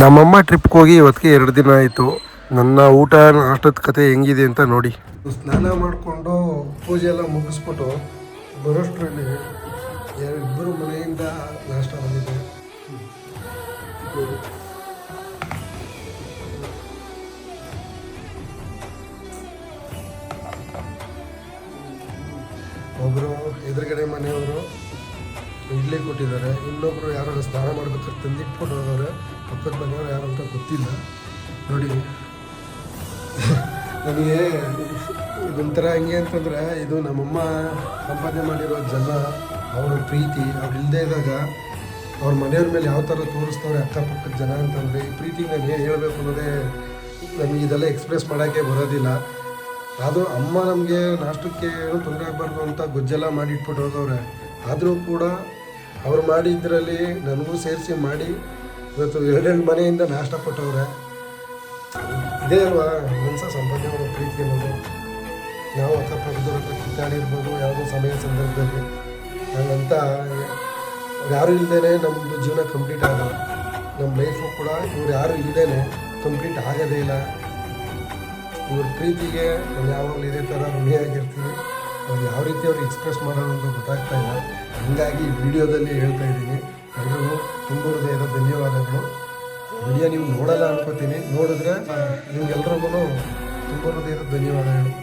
ನಮ್ಮಮ್ಮ ಟ್ರಿಪ್ಗೆ ಹೋಗಿ ಇವತ್ತಿಗೆ ಎರಡು ದಿನ ಆಯಿತು. ನನ್ನ ಊಟ ನಾಷ್ಟದ ಕತೆ ಹೆಂಗಿದೆ ಅಂತ ನೋಡಿ. ಸ್ನಾನ ಮಾಡಿಕೊಂಡು ಪೂಜೆ ಎಲ್ಲ ಮುಗಿಸ್ಬಿಟ್ಟು ಬರೋಷ್ಟರಲ್ಲಿ ಇಬ್ಬರು ಮನೆಯಿಂದ ನಾಷ್ಟ ಬಂದಿದೆ ಒಬ್ಬರು ಎದುರುಗಡೆ ಮನೆಯವರು ಇಡ್ಲಿ ಕೊಟ್ಟಿದ್ದಾರೆ. ಇನ್ನೊಬ್ರು ಯಾರು ಸ್ನಾನ ಮಾಡ್ಬೇಕಾದ್ರೆ ತಂದಿಟ್ಕೊಂಡು ಹೋದವ್ರೆ ಪಕ್ಕದ ಮನೆಯವ್ರು ಯಾರು ಅಂತ ಗೊತ್ತಿಲ್ಲ. ನೋಡಿ. ನನಗೆ ಇದೊಂಥರ ಹೆಂಗೆ ಅಂತಂದರೆ, ಇದು ನಮ್ಮಮ್ಮ ಸಂಪಾದನೆ ಮಾಡಿರೋ ಜನ, ಅವರ ಪ್ರೀತಿ, ಅವ್ರು ಇಲ್ಲದೇ ಇದ್ದಾಗ ಅವ್ರ ಮನೆಯವ್ರ ಮೇಲೆ ಯಾವ ಥರ ತೋರಿಸ್ತವ್ರೆ ಅಕ್ಕಪಕ್ಕದ ಜನ ಅಂತಂದರೆ, ಈ ಪ್ರೀತಿ ನಾನು ಏನು ಹೇಳಬೇಕು ಅನ್ನೋದೇ ನಮಗೆ ಇದೆಲ್ಲ ಎಕ್ಸ್ಪ್ರೆಸ್ ಮಾಡೋಕ್ಕೆ ಬರೋದಿಲ್ಲ. ಅದು ಅಮ್ಮ ನಮಗೆ ನಾಷ್ಟಕ್ಕೆ ಏನು ತೊಂದರೆ ಆಗಬಾರ್ದು ಅಂತ ಗೊಜ್ಜೆಲ್ಲ ಮಾಡಿಟ್ಬಿಟ್ಟು ಹೋದವ್ರೆ. ಆದರೂ ಕೂಡ ಅವ್ರು ಮಾಡಿದ್ದರಲ್ಲಿ ನನಗೂ ಸೇರಿಸಿ ಮಾಡಿ ಇವತ್ತು ಎರಡೆರಡು ಮನೆಯಿಂದ ನಾಷ್ಟ ಕೊಟ್ಟವ್ರೆ. ಇದೇ ಅಲ್ವಾ ಮನಸ ಸಂಪಾದನೆ ಪ್ರೀತಿ ಅನ್ನೋದು. ನಾವು ಅಕ್ಕಪಕ್ಕದವ್ರ ಹತ್ರ ಕಿತ್ತಾಡಿರ್ಬೋದು ಯಾವುದೋ ಸಮಯ ಸಂದರ್ಭದಲ್ಲಿ. ಹಂಗಂತ ಯಾರು ಇಲ್ಲದೇ ನಮ್ಮದು ಜೀವನ ಕಂಪ್ಲೀಟ್ ಆಗಲ್ಲ. ನಮ್ಮ ಲೈಫು ಕೂಡ ಇವ್ರು ಯಾರು ಇಲ್ಲದೇ ಕಂಪ್ಲೀಟ್ ಆಗೋದೇ ಇಲ್ಲ. ಇವ್ರ ಪ್ರೀತಿಗೆ ನಾವು ಯಾವಾಗಲೂ ಇದೇ ಥರ ಋಣಿಯಾಗಿರ್ತೀನಿ ಅವ್ರು ಯಾವ ರೀತಿ ಅವ್ರಿಗೆ ಎಕ್ಸ್ಪ್ರೆಸ್ ಮಾಡೋದು ಅಂತ ಗೊತ್ತಾಗ್ತಾ ಇಲ್ಲ. ಹಂಗಾಗಿ ವಿಡಿಯೋದಲ್ಲಿ ಹೇಳ್ತಾ ಇದ್ದೀನಿ. ಎಲ್ಲರೂ ತುಂಬ ಹೃದಯದ ಧನ್ಯವಾದಗಳು. ವಿಡಿಯೋ ನೀವು ನೋಡಲ್ಲ ಅನ್ಕೋತೀನಿ. ನೋಡಿದ್ರೆ ನಿಮ್ಗೆಲ್ರಿಗೂ ತುಂಬ ಹೃದಯದ ಧನ್ಯವಾದಗಳು.